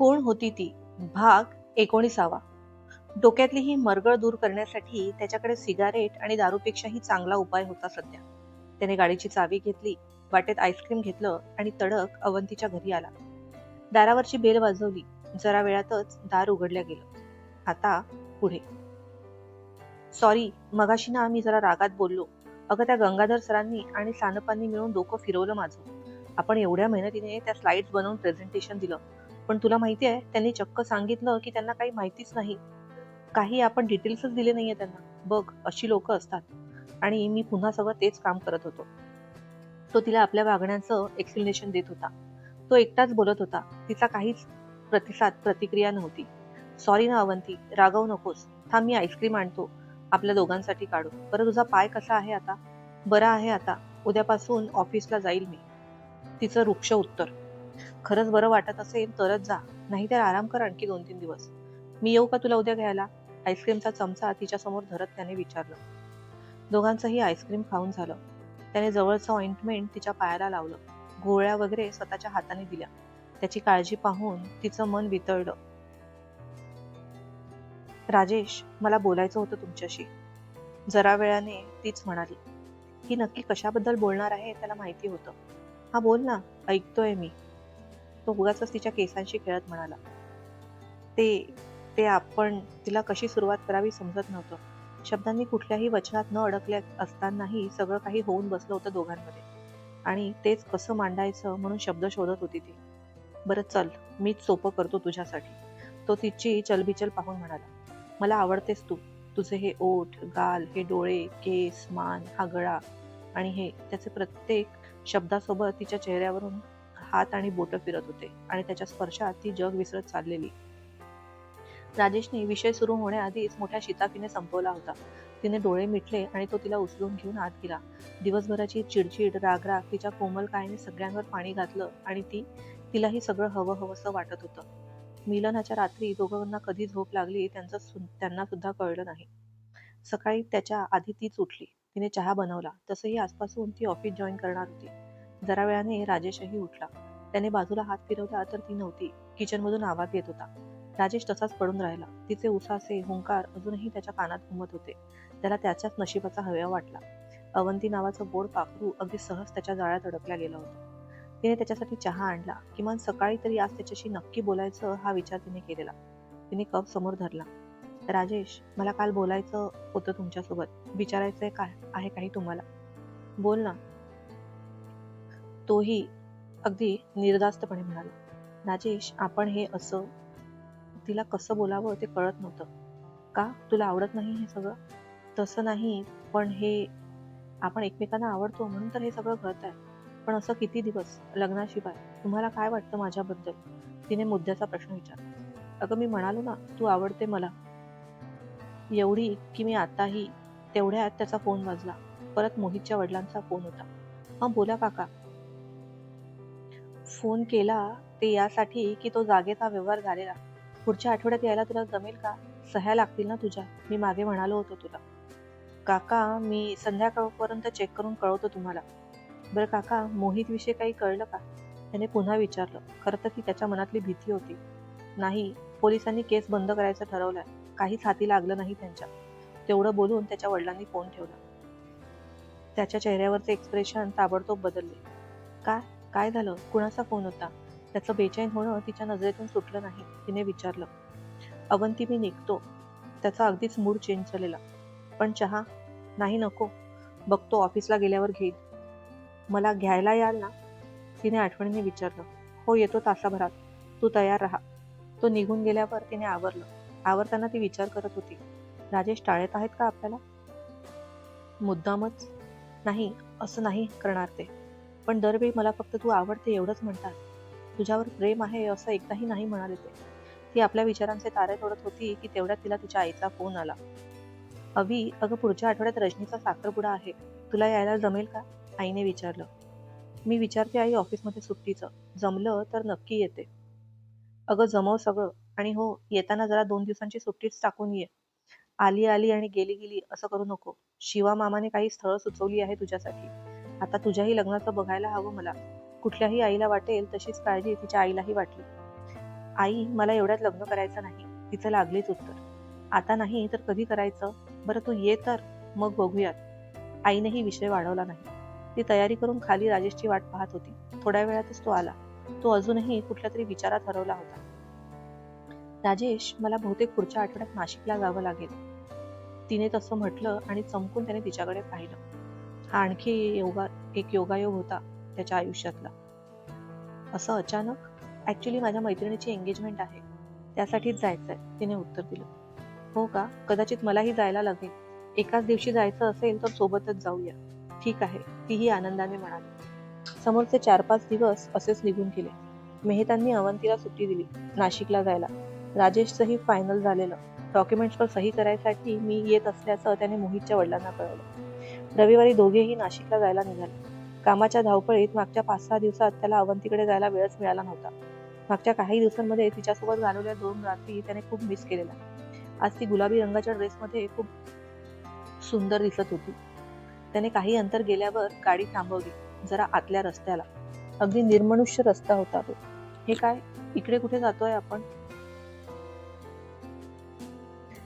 कोण होती ती? भाग एकोणीसावा. डोक्यातली ही मरगळ दूर करण्यासाठी त्याच्याकडे सिगारेट आणि दारूपेक्षाही चांगला उपाय होता सध्या. त्याने गाडीची चावी घेतली वाटेत आईस्क्रीम घेतलं आणि तडक अवंतीच्या घरी आला. दारावरची बेल वाजवली. जरा वेळातच दार उघडल्या गेलं. आता पुढे. सॉरी मगाशी ना मी जरा रागात बोललो. अगं त्या गंगाधर सरांनी आणि सानपांनी मिळून डोकं फिरवलं माझं. आपण एवढ्या मेहनतीने त्या स्लाइड्स बनवून प्रेझेंटेशन दिलं. पण तुला माहिती आहे त्यांनी चक्क सांगितलं की त्यांना काही माहितीच नाही. काही आपण डिटेल्सच दिले नाहीये त्यांना. बघ अशी लोक असतात. आणि मी पुन्हा सगळं तेच काम करत होतो. तो तिला आपल्या वागण्याचं एक्सप्लेनेशन देत होता. तो एकटाच बोलत होता. तिचा काहीच प्रतिसाद प्रतिक्रिया नव्हती. सॉरी ना अवंती. रागवू नकोस. थांब मी आईस्क्रीम आणतो. आपल्या दोघांसाठी काढू. बरं तुझा पाय कसा आहे आता? बरा आहे आता. उद्यापासून ऑफिसला जाईल मी. तिचं वृक्ष उत्तर. खरंच बरं वाटत असेल तरच जा. नाहीतर आराम कर आणखी दोन तीन दिवस. मी येऊ का तुला उद्या घ्यायला? आईस्क्रीमचा चमचा तिच्या समोर धरत त्याने विचारलं. दोघांचंही आईस्क्रीम खाऊन झालं. त्याने जवळचं ऑइंटमेंट तिच्या पायाला लावलं. गोळ्या वगैरे स्वतःच्या हाताने दिल्या. त्याची काळजी पाहून तिचं मन वितळलं. राजेश मला बोलायचं होतं तुमच्याशी. जरा वेळाने तीच म्हणाली. ही नक्की कशाबद्दल बोलणार आहे त्याला माहिती होतं. हा बोल ना ऐकतोय मी. तो उगाच तिच्या केसांशी खेळत म्हणाला. ते ते आपण तिला कशी सुरुवात करावी समजत नव्हतं. शब्दांनी कुठल्याही वचनात न अडकल्या असतानाही सगळं काही होऊन बसलं होतं दोघांमध्ये. आणि तेच कसं मांडायचं म्हणून शब्द शोधत होती ती. बरं चल मीच सोपं करतो तुझ्यासाठी. तो तिची चलबिचल पाहून म्हणाला. मला आवडतेस तू. तुझे हे ओठ गाल हे डोळे केस मान हा गळा आणि हे त्याचे प्रत्येक शब्दासोबत तिच्या चेहऱ्यावरून हात आणि बोटं फिरत होते आणि त्याच्या स्पर्शात ती जग विसरत चाललेली. राजेशने विषय सुरू होण्याआधीच मोठ्या शिताफीने संपवला होता. तिने डोळे मिटले आणि तो तिला उचलून घेऊन आत गेला. दिवसभराची चिडचिड रागराग तिच्या कोमल कायने सगळ्यांवर पाणी घातलं आणि ती तिलाही सगळं हवं हवंसं वाटत होतं. मिलनाच्या रात्री दोघांना कधी झोप लागली त्यांचं त्यांना सुद्धा कळलं नाही. सकाळी त्याच्या आधी तीच उठली. तिने चहा बनवला. तसंही आजपासून ती ऑफिस जॉईन करणार होती. जरा वेळाने राजेशही उठला. त्याने बाजूला हात फिरवला तर ती नव्हती. किचन मधून आवाज येत होता. राजेश तसाच पडून राहिला. तिचे उसासे हुंकार अजूनही त्याच्या कानात घुमत होते. त्याला त्याच्याच नशिबाचा हव्या वाटला. अवंती नावाचं बोर्ड पाखरू अगदी सहज त्याच्या जाळ्यात अडकल्या गेलं होतं. तिने त्याच्यासाठी चहा आणला. किमान सकाळी तरी आज त्याच्याशी नक्की बोलायचं हा विचार तिने केलेला. तिने कप समोर धरला. राजेश मला काल बोलायचं होतं तुमच्यासोबत. विचारायचंय काय? आहे काही तुम्हाला. बोल ना. तोही अगदी निर्धास्तपणे म्हणाला राजेश आपण हे असं तिला कसं बोलावं ते कळत नव्हतं. का? तुला आवडत नाही हे सगळं? तसं नाही पण हे आपण एकमेकांना आवडतो म्हणून तर हे सगळं घडत आहे. पण असं किती दिवस लग्नाशिवाय तुम्हाला काय वाटतं माझ्याबद्दल? तिने मुद्द्याचा प्रश्न विचारला. अगं मी म्हणालो ना तू आवडते मला. एवढी की मी आताही तेवढ्यात त्याचा फोन वाजला. परत मोहितच्या वडिलांचा फोन होता. हा बोला काका. फोन केला ते यासाठी की तो जागेचा व्यवहार झालेला. पुढच्या आठवड्यात यायला तुला जमेल का? सह्या लागतील ना तुझ्या. मी मागे म्हणालो होतो तुला. काका मी संध्याकाळपर्यंत चेक करून कळवतो तुम्हाला. बरं काका मोहित विषयी काही कळलं का? त्याने पुन्हा विचारलं. खरं तर की त्याच्या मनातली भीती होती. नाही पोलिसांनी केस बंद करायचं ठरवलंय. काहीच हाती लागलं नाही त्यांच्या. तेवढं बोलून त्याच्या वडिलांनी फोन ठेवला. त्याच्या चेहऱ्यावरचे एक्सप्रेशन ताबडतोब बदलले. काय काय झालं? कुणाचा फोन होता? त्याचं बेचैन होणं तिच्या नजरेतून सुटलं नाही. तिने विचारलं. अवंती मी निघतो. त्याचा अगदीच मूड चेंज झालेला. पण चहा? नाही नको. बघतो ऑफिसला गेल्यावर घेईल. मला घ्यायला याल ना? तिने आठवणीने विचारलं. हो येतो तासाभरात. तू तयार राहा. तो निघून गेल्यावर तिने आवरलं. आवरताना ती विचार करत होती. राजेश टाळत आहेत का आपल्याला? मुद्दामच. नाही असं नाही करणार ते. पण दरवेळी मला फक्त तू आवडते एवढंच म्हणतात. तुझ्यावर प्रेम आहे असं एकदाही नाही म्हणाले ते. ती आपल्या विचारांचे तारे तोडत होती की तेवढ्यात तिला तिच्या आईचा फोन आला. अवी अगं पुढच्या आठवड्यात रजनीचा साखरपुडा आहे. तुला यायला जमेल का? आईने विचारलं. मी विचारते आई ऑफिसमध्ये सुट्टीचं. जमलं तर नक्की येते. अगं जमव सगळं. आणि हो येताना जरा दोन दिवसांची सुट्टीच टाकून ये. आली आली आणि गेली गेली असं करू नको. शिवा मामाने काही स्थळं सुचवली आहे तुझ्यासाठी. आता तुझ्याही लग्नाचं बघायला हवं मला. कुठल्याही आईला वाटेल तशीच काळजी तिच्या आईलाही वाटली. आई मला एवढ्यात लग्न करायचं नाही. तिचं लागलीच उत्तर. आता नाही तर कधी करायचं? बरं तू ये तर. मग बघूयात. आईनेही विषय वाढवला नाही. ती तयारी करून खाली राजेशची वाट पाहत होती. थोड्या वेळातच तो आला. तो अजूनही कुठल्या तरी विचारात हरवला होता. राजेश मला बहुतेक पुढच्या आठवड्यात नाशिकला जावं लागेल. तिने तसं म्हटलं आणि चमकून त्याने तिच्याकडे पाहिलं. हा आणखी योगा एक योगायोग होता त्याच्या आयुष्यातला. असं अचानक ॲक्च्युली माझ्या मैत्रिणीची एंगेजमेंट आहे. त्यासाठीच जायचं आहे तिने उत्तर दिलं. हो का? कदाचित मलाही जायला लागेल. एकाच दिवशी जायचं असेल तर सोबतच जाऊया. ठीक आहे. तीही आनंदाने म्हणाली. समोरचे चार पाच दिवस असेच निघून गेले. मेहतांनी अवंतीला सुट्टी दिली नाशिकला जायला. राजेशचंही फायनल झालेलं. डॉक्युमेंट्सवर सही करायसाठी मी येत असल्याचं त्याने मोहितच्या वडिलांना कळवलं. रविवारी दोघेही नाशिकला जायला निघाले. कामाच्या धावपळीत मागच्या पाच सहा दिवसात त्याला अवंतीकडे जायला वेळच मिळाला नव्हता. मागच्या काही दिवसांमध्ये तिच्यासोबत घालवल्या दोन रात्री त्याने खूप मिस केलेला. आज ती गुलाबी रंगाच्या ड्रेसमध्ये खूप सुंदर दिसत होती. त्याने काही अंतर गेल्यावर गाडी थांबवली जरा आतल्या रस्त्याला. अगदी निर्मनुष्य रस्ता होता तो. हे काय? इकडे कुठे जातोय आपण?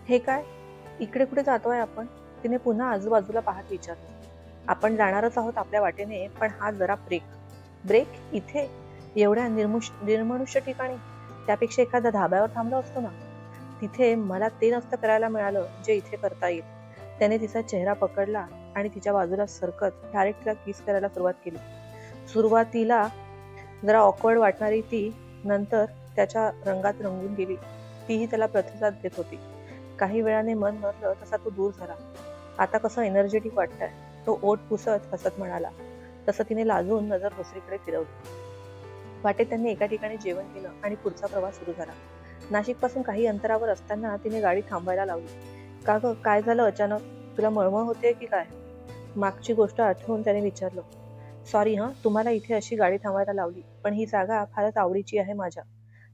हे काय? इकडे कुठे जातोय आपण? तिने पुन्हा आजूबाजूला पाहत विचारलं. आपण जाणारच आहोत आपल्या वाटेने पण हा जरा ब्रेक ब्रेक इथे? एवढ्या निर्मुष निर्मनुष्य ठिकाणी? त्यापेक्षा एखाद्या धाब्यावर थांबलो असतो ना? तिथे मला ते नसतं करायला मिळालं जे इथे करता येईल. त्याने तिचा चेहरा पकडला आणि तिच्या बाजूला सरकत डायरेक्ट तिला किस करायला सुरुवात केली. सुरुवातीला जरा ऑकवर्ड वाटणारी ती नंतर त्याच्या रंगात रंगून गेली. तीही त्याला प्रतिसाद देत होती. काही वेळाने मन भरलं तसा तो दूर झाला. आता कसं एनर्जेटिक वाटतंय. तो ओठ पुसत हसत म्हणाला. तसं तिने लाजून नजर दुसरीकडे फिरवली. वाटेत त्यांनी एका ठिकाणी जेवण केलं आणि पुढचा प्रवास सुरू झाला. नाशिकपासून काही अंतरावर असताना तिने गाडी थांबायला लावली. का ग? काय झालं अचानक? तुला मळमळ होते की काय? मागची गोष्ट आठवून त्याने विचारलं. सॉरी हां तुम्हाला इथे अशी गाडी थांबायला लावली पण ही जागा फारच आवडीची आहे माझ्या.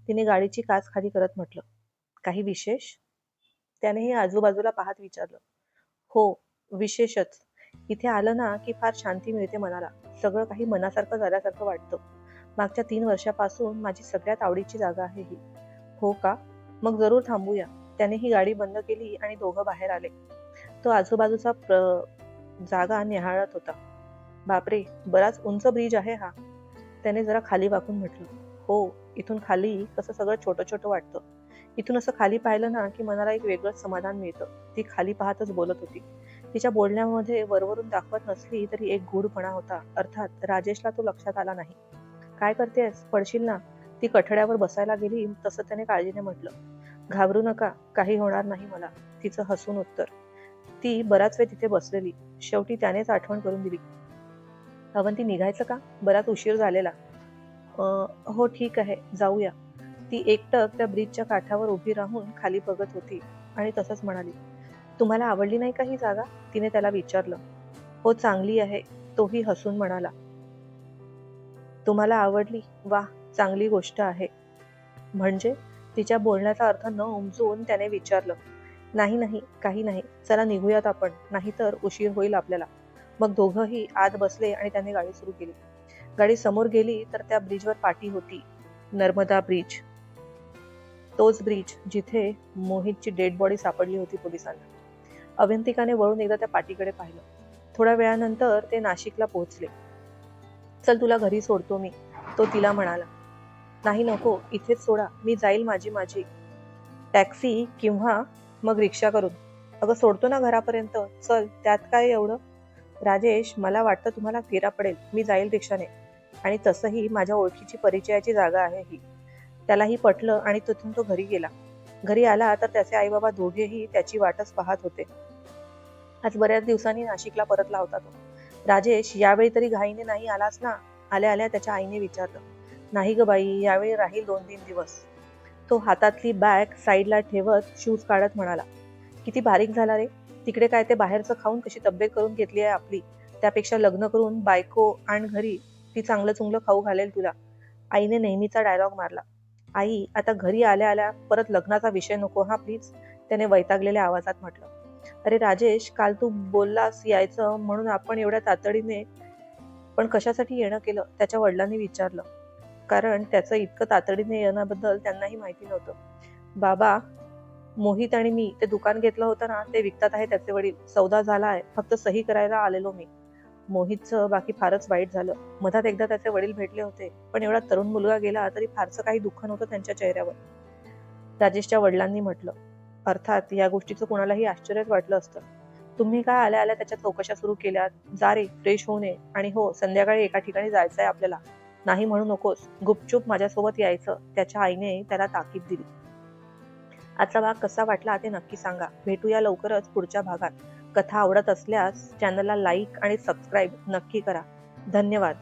तिने गाडीची काच खाली करत म्हटलं. काही विशेष? त्यानेही आजूबाजूला पाहत विचारलं. हो विशेषच. इथे आलं ना की फार शांती मिळते मनाला. सगळं काही मनासारखं झाल्यासारखं वाटतं. मागच्या तीन वर्षापासून माझी सगळ्यात आवडीची जागा आहे ही. हो का? मग जरूर थांबूया. त्याने ही गाडी बंद केली आणि दोघं बाहेर आले. तो आजूबाजूचा प्र जागा निहाळत होता. बापरे बराच उंच ब्रिज आहे हा. त्याने जरा खाली वाकून म्हटलं. हो इथून खाली कसं सगळं छोटं छोटं वाटतं. इथून असं खाली पाहिलं ना की मनाला एक वेगळंच समाधान मिळतं. ती खाली पाहतच बोलत होती. तिच्या बोलण्यामध्ये वरवरून दाखवत नसली तरी एक गूढपणा होता. अर्थात राजेशला तो लक्षात आला नाही. काय करतेस पडशील ना? ती कठड्यावर बसायला गेली. तसं त्याने काळजीने म्हटलं. घाबरू नका. काही होणार नाही मला. तिचं हसून उत्तर. ती बराच वेळ तिथे बसलेली. शेवटी त्यानेच आठवण करून दिली. अवंती निघायचं का? बराच उशीर झालेला. हो ठीक आहे. जाऊया. ती एकटक त्या ब्रिजच्या काठावर उभी राहून खाली बघत होती आणि तसंच म्हणाली तुम्हाला आवडली नाही का ही जागा? तिने त्याला विचारलं. हो चांगली आहे तोही हसून म्हणाला. तुम्हाला आवडली? वा चांगली गोष्ट आहे. म्हणजे तिच्या बोलण्याचा अर्थ न उमजून त्याने विचारलं नाही नाही काही नाही चला निघूयात आपण नाहीतर उशीर होईल आपल्याला. मग दोघंही आत बसले आणि त्याने गाडी सुरू केली. गाडी समोर गेली तर त्या ब्रिजवर पाटी होती. नर्मदा ब्रिज तोच ब्रिज जिथे मोहितची डेड बॉडी सापडली होती पोलिसांना. अवंतिकाने वळून एकदा त्या पाटीकडे पाहिलं. थोड्या वेळानंतर ते नाशिकला पोहोचले. चल तुला घरी सोडतो मी तो तिला म्हणाला. नाही नको इथेच सोडा. मी जाईल माझी माझी. टॅक्सी किंवा मग रिक्षा करून. अगं सोडतो ना घरापर्यंत. चल त्यात काय एवढं? राजेश मला वाटतं तुम्हाला फेरा पडेल. मी जाईल रिक्षाने. आणि तसंही माझ्या ओळखीची परिचयाची जागा आहे ही. त्यालाही पटलं आणि तिथून तो घरी गेला. घरी आला तर त्याचे आई बाबा दोघेही त्याची वाटच पाहत होते. आज बऱ्याच दिवसांनी नाशिकला परतला होता तो. राजेश यावेळी तरी घाईने नाही आलास ना? आल्या आल्या त्याच्या आईने विचारलं. नाही ग बाई यावेळी राहील दोन तीन दिवस. तो हातातली बॅग साईडला ठेवत शूज काढत म्हणाला किती बारीक झाला रे. तिकडे काय ते बाहेरचं खाऊन कशी तब्येत करून घेतली आहे आपली. त्यापेक्षा लग्न करून बायको आण घरी. ती चांगलं चुंगलं खाऊ घालेल तुला. आईने नेहमीचा डायलॉग मारला आई आता घरी आल्या आल्या परत लग्नाचा विषय नको हा प्लीज त्याने वैतागलेल्या आवाजात म्हटलं. अरे राजेश काल तू बोललास यायचं म्हणून आपण एवढ्या तातडीने पण कशासाठी येणं केलं? त्याच्या वडिलांनी विचारलं. कारण त्याचं इतकं तातडीने येण्याबद्दल त्यांनाही माहिती नव्हतं. बाबा मोहित आणि मी ते दुकान घेतलं होतं ना ते विकतात आहे त्याचे वडील. सौदा झाला आहे फक्त सही करायला आलेलो मी. मोहितचं बाकी फारच वाईट झालं. मधात एकदा त्याचे वडील भेटले होते पण एवढा तरुण मुलगा गेला तरी फारसं काही दुःख नव्हतं त्यांच्या चेहऱ्यावर. राजेशच्या वडिलांनी म्हटलं अर्थात या गोष्टीचं कोणालाही आश्चर्यच वाटलं असतं. तुम्ही काय आल्या आल्या त्याच्या चौकशा सुरू केल्या जा रे फ्रेश होऊ नये आणि हो संध्याकाळी एका ठिकाणी जायचंय आपल्याला. नाही म्हणू नकोस. गुपचूप माझ्यासोबत यायचं. त्याच्या आईने त्याला ताकीद दिली. आजचा भाग कसा वाटला ते नक्की सांगा. भेटूया लवकरच पुढच्या भागात. कथा आवडत असल्यास चॅनलला लाईक आणि सबस्क्राईब नक्की करा. धन्यवाद.